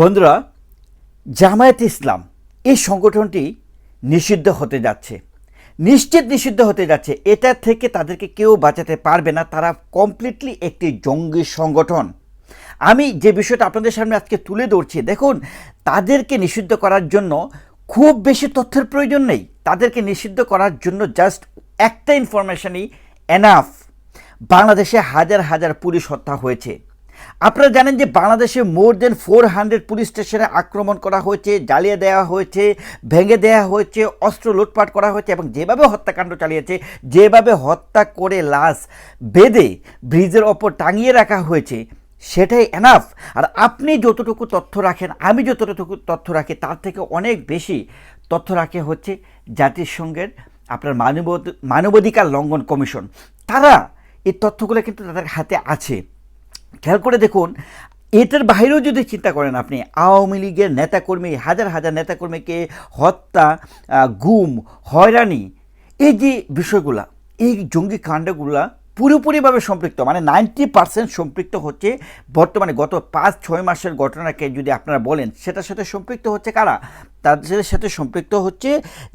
বন্ধুরা, জামায়াত ইসলাম এই সংগঠনটি নিষিদ্ধ হতে যাচ্ছে। নিশ্চিত নিষিদ্ধ হতে যাচ্ছে। এটা থেকে তাদেরকে কেউ বাঁচাতে পারবে না। তারা কমপ্লিটলি একটি জঙ্গি সংগঠন। আমি যে বিষয়টা আপনাদের সামনে আজকে তুলে ধরছি, দেখুন, তাদেরকে নিষিদ্ধ করার জন্য খুব বেশি তথ্যের প্রয়োজন নেই। তাদেরকে নিষিদ্ধ করার জন্য জাস্ট একটা ইনফরমেশনই এনাফ বাংলাদেশে হাজার হাজার পুলিশ হত্যা হয়েছে। আপনারা জানেন যে বাংলাদেশে more than four hundred police স্টেশনে আক্রমণ করা হয়েছে, জ্বালিয়ে দেওয়া হয়েছে, ভেঙে দেওয়া হয়েছে, অস্ত্র লুটপাট করা হয়েছে এবং যেভাবে হত্যাকাণ্ড চালিয়েছে, যেভাবে হত্যা করে লাশ বেঁধে ব্রিজের ওপর টাঙিয়ে রাখা হয়েছে, সেটাই এনাফ আর আপনি যতটুকু তথ্য রাখেন, আমি যতটুকু তথ্য রাখি, তার থেকে অনেক বেশি তথ্য রাখে হচ্ছে জাতিসংঘের আপনার মানব মানবাধিকার লঙ্ঘন কমিশন। তারা এই তথ্যগুলো কিন্তু তাদের হাতে আছে। খেয়াল করে দেখুন, এটার বাইরেও যদি চিন্তা করেন আপনি, আওয়ামী লীগের নেতাকর্মী, হাজার হাজার নেতাকর্মীকে হত্যা গুম, হয়রানি, এই যে বিষয়গুলা, এই জঙ্গি কাণ্ডগুলা পুরোপুরিভাবে সম্পৃক্ত মানে নাইনটি পার্সেন্ট সম্পৃক্ত হচ্ছে বর্তমানে গত পাঁচ, ছয় মাসের ঘটনাকে যদি আপনারা বলেন, সেটার সাথে সম্পৃক্ত হচ্ছে কারা? তাদের সাথে সম্পৃক্ত হচ্ছে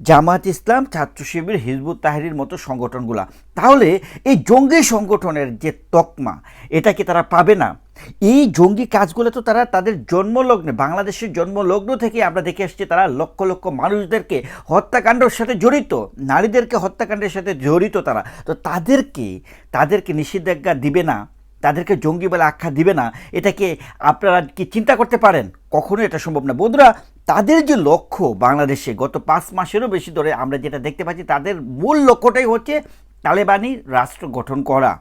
জামাত ইসলাম, ছাত্র শিবির, হিজবুত তাহরির মতো সংগঠনগুলা। তাহলে এই জঙ্গি সংগঠনের যে তকমা, এটা কি তারা পাবে না? এই জঙ্গি কাজগুলো তো তারা তাদের জন্মলগ্নে, বাংলাদেশের জন্মলগ্ন থেকে আমরা দেখে আসছি তারা লক্ষ লক্ষ মানুষদেরকে হত্যাকাণ্ডের সাথে জড়িত, নারীদেরকে হত্যাকাণ্ডের সাথে জড়িত তারা। তো তাদেরকে তাদেরকে নিষেধাজ্ঞা দিবে না, তাদেরকে জঙ্গি বলে আখ্যা দিবে না এটাকে আপনারা কি চিন্তা করতে পারেন? কখনো এটা সম্ভব না। বন্ধুরা, তাদের যে লক্ষ্য বাংলাদেশে গত পাঁচ মাসেরও বেশি ধরে আমরা যেটা দেখতে পাচ্ছি, তাদের মূল লক্ষ্যটাই হচ্ছে তালেবানি রাষ্ট্র গঠন করা।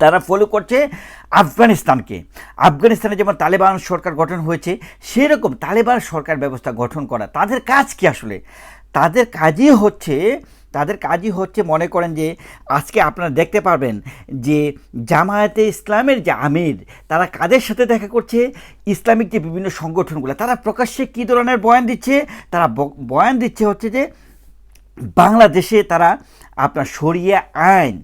তারা ফলো করছে আফগানিস্তানকে। আফগানিস্তানে যেমন তালেবান সরকার গঠন হয়েছে, সেরকম তালেবান সরকার ব্যবস্থা গঠন করা, তাদের কাজ কি আসলে? তাদের কাজই হচ্ছে, তাদের কাজই হচ্ছে মনে করেন যে, আজকে আপনারা দেখতে পারবেন যে জামায়াতে ইসলামের যে আমির, তারা কাদের সাথে দেখা করছে? ইসলামিক যে বিভিন্ন সংগঠনগুলো, তারা প্রকাশ্যে কী ধরনের বয়ান দিচ্ছে? তারা বয়ান দিচ্ছে হচ্ছে যে, বাংলাদেশে তারা আপনার সরিয়ে আইন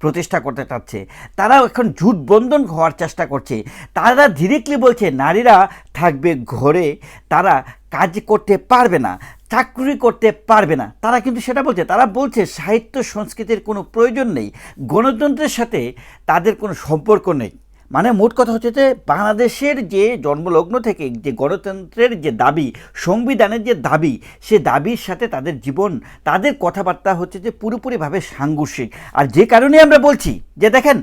প্রতিষ্ঠা করতে চাচ্ছে। তারাও এখন জুট বন্ধন হওয়ার চেষ্টা করছে। তারা ডিরেক্টলি বলছে, নারীরা থাকবে ঘরে, তারা কাজ করতে পারবে না, চাকরি করতে পারবে না। তারা কিন্তু সেটা বলছে, তারা বলছে, সাহিত্য, সংস্কৃতির কোনো প্রয়োজন নেই। গণতন্ত্রের সাথে তাদের কোনো সম্পর্ক নেই। মানে মোট কথা হচ্ছে যে বাংলাদেশের যে জন্মলগ্ন থেকে যে গণতন্ত্রের যে দাবি, সংবিধানের যে দাবি, সে দাবির সাথে তাদের জীবন, তাদের কথাবার্তা হচ্ছে যে পুরোপুরিভাবে সাংঘর্ষিক। আর যে কারণে আমরা বলছি যে দেখেন,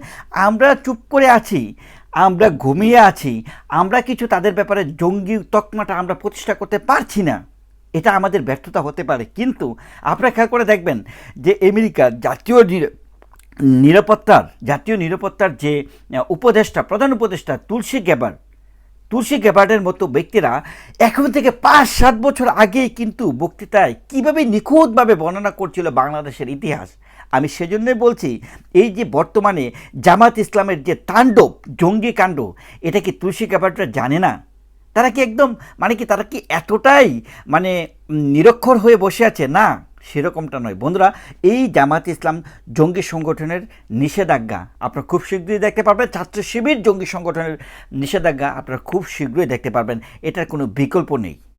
আমরা চুপ করে আছি, আমরা ঘুমিয়ে আছি, আমরা কিছু তাদের ব্যাপারে জঙ্গি তকমাটা আমরা প্রতিষ্ঠা করতে পারছি না, এটা আমাদের ব্যর্থতা হতে পারে। কিন্তু আপনারা খেয়াল করে দেখবেন যে আমেরিকার জাতীয় নিরাপত্তার, জাতীয় নিরাপত্তার যে উপদেষ্টা, প্রধান উপদেষ্টা তুলসী গ্যাবার তুলসী গ্যাবার্ডের মতো ব্যক্তিরা এখন থেকে পাঁচ, সাত বছর আগেই কিন্তু বক্তৃতায় কীভাবে নিখুঁতভাবে বর্ণনা করছিল বাংলাদেশের ইতিহাস, আমি সেজন্যই বলছি, এই যে বর্তমানে জামাত ইসলামের যে তাণ্ডব, জঙ্গি কাণ্ড, এটা কি তুলসী গ্যাবার্ডরা জানে না? তারা কি একদম মানে কি তারা কি এতটাই মানে নিরক্ষর হয়ে বসে আছে? না। সেরকমটা নয়। বন্ধুরা, এই জামাত ইসলাম জঙ্গি সংগঠনের নিষেধাজ্ঞা আপনারা খুব শীঘ্রই দেখতে পারবেন। ছাত্র শিবির জঙ্গি সংগঠনের নিষেধাজ্ঞা আপনারা খুব শীঘ্রই দেখতে পারবেন। এটার কোনো বিকল্প নেই।